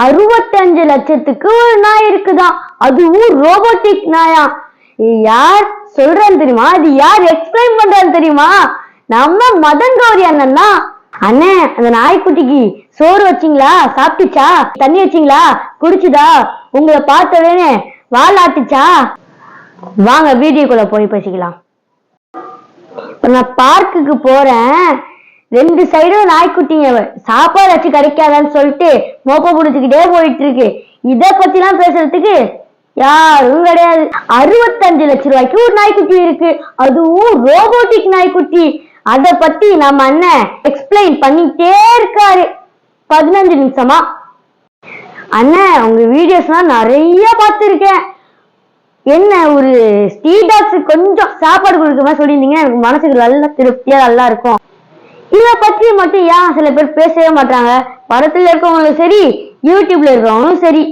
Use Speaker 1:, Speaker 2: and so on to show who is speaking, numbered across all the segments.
Speaker 1: அறுபத்தஞ்சு லட்சத்துக்கு ஒரு நாய் இருக்குதான் அதுவும் ரோபோட்டிக் நாயா? யார் சொல்றான்னு தெரியுமா? அது யார் எக்ஸ்பிளைன் பண்றான்னு தெரியுமா? நம்ம மதன் கௌரி அண்ணன் தான் அண்ணே அந்த நாய்க்குட்டிக்கு சோறு வச்சீங்களா? சாப்பிட்டுச்சா? தண்ணி வச்சீங்களா? குடிச்சுதா? உங்களை பார்த்தவேனே வாழாட்டுச்சா வாங்க வீடியோக்குள்ள போய் பேசிக்கலாம். நான் பார்க்குக்கு போறேன். ரெண்டு சைடும் நாய்க்குட்டிங்க. சாப்பாடு வச்சு கிடைக்காதான்னு சொல்லிட்டு மோப்ப புடிச்சுக்கிட்டே போயிட்டு இருக்கு இத பத்திலாம் பேசுறதுக்கு யாரும் கிடையாது. அறுபத்தஞ்சு லட்ச ரூபாய்க்கு ஒரு நாய்க்குட்டி இருக்கு. அதுவும் ரோபோட்டிக் நாய்க்குட்டி. அத பத்தி நம்ம அண்ணன் எக்ஸ்பிளைன் பண்ணிட்டே இருக்காரு. பதினஞ்சு நிமிஷமா. அண்ணன் உங்க வீடியோஸ்லாம் நிறைய பார்த்துருக்கேன். என்ன ஒரு ஸ்ட்ரீட் கொஞ்சம் சாப்பாடு கொடுக்க மாதிரி சொல்லியிருந்தீங்கன்னா எனக்கு மனசுக்கு நல்லா திருப்தியா நல்லா இருக்கும். இத பத்தி மட்டும் ஏன் சில பேர் பேசவே மாட்டாங்க படத்துல இருக்கவங்களும் சரி யூடியூப்ல இருக்கவங்களும் சரி.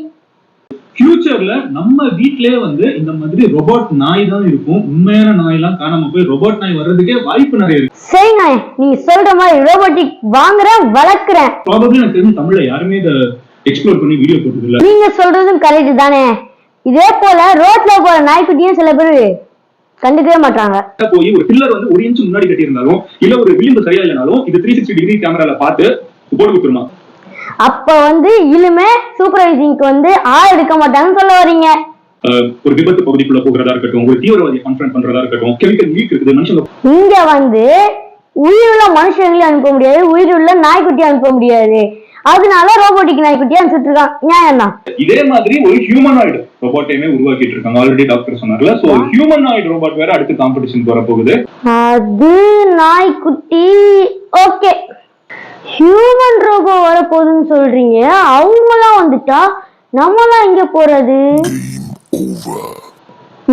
Speaker 2: ஃபியூச்சர்ல நம்ம வீட்லயே வந்து இந்த மாதிரி ரொபோட் நாய் தான் இருக்கும். உண்மையான நாய் எல்லாம் காணாம போய் ரொபோட் நாய் வர்றதுக்கே வாய்ப்பு நிறைய இருக்கு.
Speaker 1: சரிண்ணா நீங்க சொல்ற மாதிரி ரோபோட்டிக் வாங்குறேன் வளர்க்குறேன்
Speaker 2: ப்ராபப்ளி எனக்கு தெரிஞ்சு தமிழ்ல யாருமே இதை எக்ஸ்ப்ளோர் பண்ணி வீடியோ போட்டது இல்ல
Speaker 1: நீங்க சொல்றதும் கரெக்ட் தானே. இதே போல ரோட்ல போற நாய்க்குட்டியும் சில பேர் கண்டுக்கவே மாட்டாங்க
Speaker 2: போய் ஒரு பில்லர் வந்து ஒரு இன்ச் முன்னாடி கட்டியிருந்தாலும் இல்ல ஒரு விளிம்பு சரியா இல்லைனாலும் இது த்ரீ சிக்ஸ்டி டிகிரி கேமரால பார்த்து போட்டு கொடுத்துருமா?
Speaker 1: அப்ப வந்து இனிமே சூப்பர்வைசிங்க்கு வந்து ஆள் எடுக்க மாட்டாங்கன்னு சொல்ல வர்றீங்க.
Speaker 2: அஹ் ஒரு விபத்து பகுதிக்குள்ள போகிறதா இருக்கட்டும் ஒரு தீவிரவாதியை கான்ஃபரன்ட் பண்றதா இருக்கட்டும் கெமிக்கல் லீக் இருக்குது மனுஷங்க
Speaker 1: இங்க வந்து உயிருள்ள மனுஷங்களையும் அனுப்ப முடியாது உயிருள்ள நாய்க்குட்டி அனுப்ப முடியாது. அதனால ரோபோட்டிக் நாய்க்குட்டி அனுப்பிச்சுட்டு இருக்கான் நியாயம் தான்
Speaker 2: இதே மாதிரி ஒரு ஹியூமனாய்டு ரோபோட்டையுமே உருவாக்கிட்டு இருக்காங்க. ஆல்ரெடி டாக்டர் சொன்னார்ல. சோ ஹியூமனாய்டு ரோபோட் வேற அடுத்து காம்படிஷன் போற போகுது.
Speaker 1: அது நாய்க்குட்டி. ஓகே ஹியூமன் ரோபோ வரப்போகுதுன்னு சொல்றீங்க. அவங்களாம் வந்துட்டா நம்மளாம் எங்க போறது?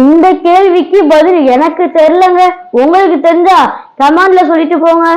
Speaker 1: இந்த கேள்விக்கு பதில் எனக்கு தெரியலங்க. உங்களுக்கு தெரிஞ்சா கமெண்ட்ல சொல்லிட்டு போங்க.